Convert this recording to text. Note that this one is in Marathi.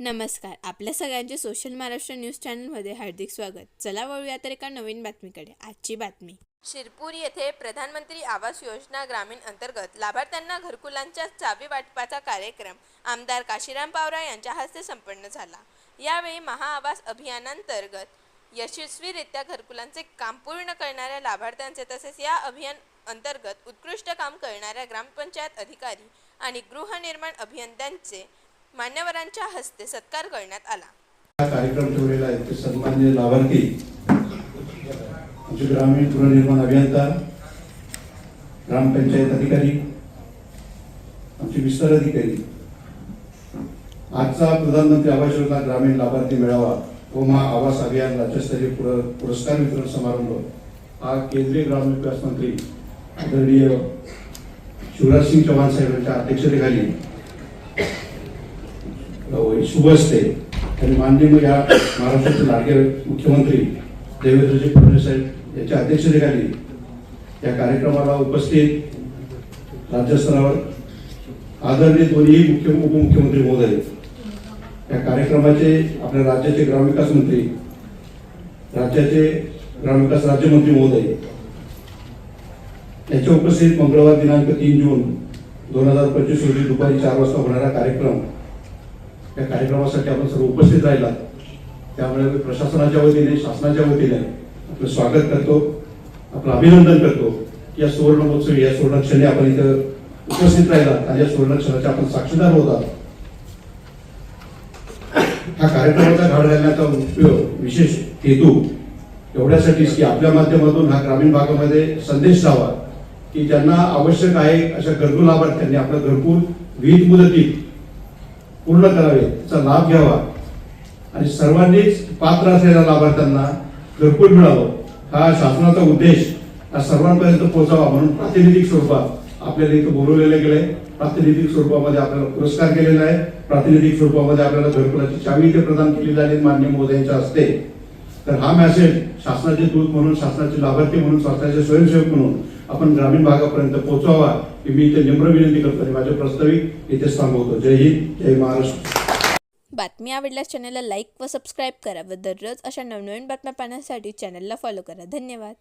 नमस्कार. आपल्या सगळ्यांचे सोशल महाराष्ट्र न्यूज चॅनलमध्ये हार्दिक स्वागत. चला वळूया तर एका नवीन बातमीकडे. आजची बातमी. शिरपूर येथे प्रधानमंत्री आवास योजना ग्रामीण अंतर्गत लाभार्थ्यांना घरकुलांच्या चावी वाटपाचा कार्यक्रम आमदार काशीराम पावरा यांच्या हस्ते संपन्न झाला. यावेळी महाआवास अभियानांतर्गत यशस्वीरित्या घरकुलांचे काम पूर्ण करणाऱ्या लाभार्थ्यांचे तसेच या अभियान अंतर्गत उत्कृष्ट काम करणाऱ्या ग्रामपंचायत अधिकारी आणि गृहनिर्माण अभियंत्यांचे मान्यवरांच्या हस्ते सत्कार करण्यात आला. हा कार्यक्रम ठेवलेला आहे. सन्मान्य लाभार्थी आमचे ग्रामीण गृहनिर्माण अभियंता ग्रामपंचायत अधिकारी आमचे विस्तार अधिकारी. आजचा प्रधानमंत्री आवास योजना ग्रामीण लाभार्थी मेळावा व महा आवास अभियान राज्यस्तरीय पुरस्कार वितरण समारंभ. हा केंद्रीय ग्रामविकास मंत्री आदरणीय शिवराज सिंग चौहान साहेबांच्या अध्यक्षतेखाली शुभ असते. आणि माननीय या महाराष्ट्राचे लाडके मुख्यमंत्री देवेंद्रजी फडणवीस साहेब यांच्या अध्यक्षतेखाली या कार्यक्रमाला उपस्थित राज्यस्तरावर आदरणीय दोन्ही मुख्य उपमुख्यमंत्री महोदय या कार्यक्रमाचे आपल्या राज्याचे ग्रामविकास मंत्री राज्याचे ग्रामविकास राज्यमंत्री महोदय याच्या उपस्थित मंगळवार दिनांक तीन जून दोन हजार पंचवीस रोजी दुपारी चार वाजता होणारा कार्यक्रम त्या कार्यक्रमासाठी आपण सर्व उपस्थित राहिला त्यामुळे प्रशासनाच्या वतीने शासनाच्या वतीने आपलं स्वागत करतो आपलं अभिनंदन करतो. या सुवर्ण महोत्सवी या सुवर्णक्षणी आपण इथं उपस्थित राहिला आणि या सुवर्ण आपण साक्षीदार होता हा कार्यक्रमाचा घाड घालण्याचा उपयोग विशेष हेतू एवढ्यासाठीच की आपल्या माध्यमातून हा ग्रामीण भागामध्ये संदेश जावा की ज्यांना आवश्यक आहे अशा गरजू लाभार्थ्यांनी आपलं घरकुल वीज मुदतीत पूर्ण करावे त्याचा लाभ घ्यावा. आणि सर्वांनीच पात्र असलेल्या लाभार्थ्यांना घरकुल मिळावं हा शासनाचा उद्देश. हा सर्वांपर्यंत पोहोचावा म्हणून प्रातिनिधिक स्वरूपात आपल्याला इथं बोलवलेलं गेलंय. प्रातिनिधिक स्वरूपामध्ये आपल्याला पुरस्कार केलेला आहे. प्रातिनिधिक स्वरूपामध्ये आपल्याला घरकुलाची चावी इथे प्रदान केली जाईल मान्य मोदयांच्या हस्ते. तर हा मेसेज शासनाचे दूत म्हणून शासनाचे लाभार्थी म्हणून शासनाचे स्वयंसेवक म्हणून आपण ग्रामीण भागापर्यंत पोहोचवावा ही मी इथे नम्र विनंती करतो आणि माझ्या प्रस्ताविक इथेच थांबवतो. जय हिंद जय महाराष्ट्र. बातमी आवडल्यास चॅनलला लाईक व सबस्क्राईब करा व दररोज अशा नवनवीन बातम्या पाहण्यासाठी चॅनलला फॉलो करा. धन्यवाद.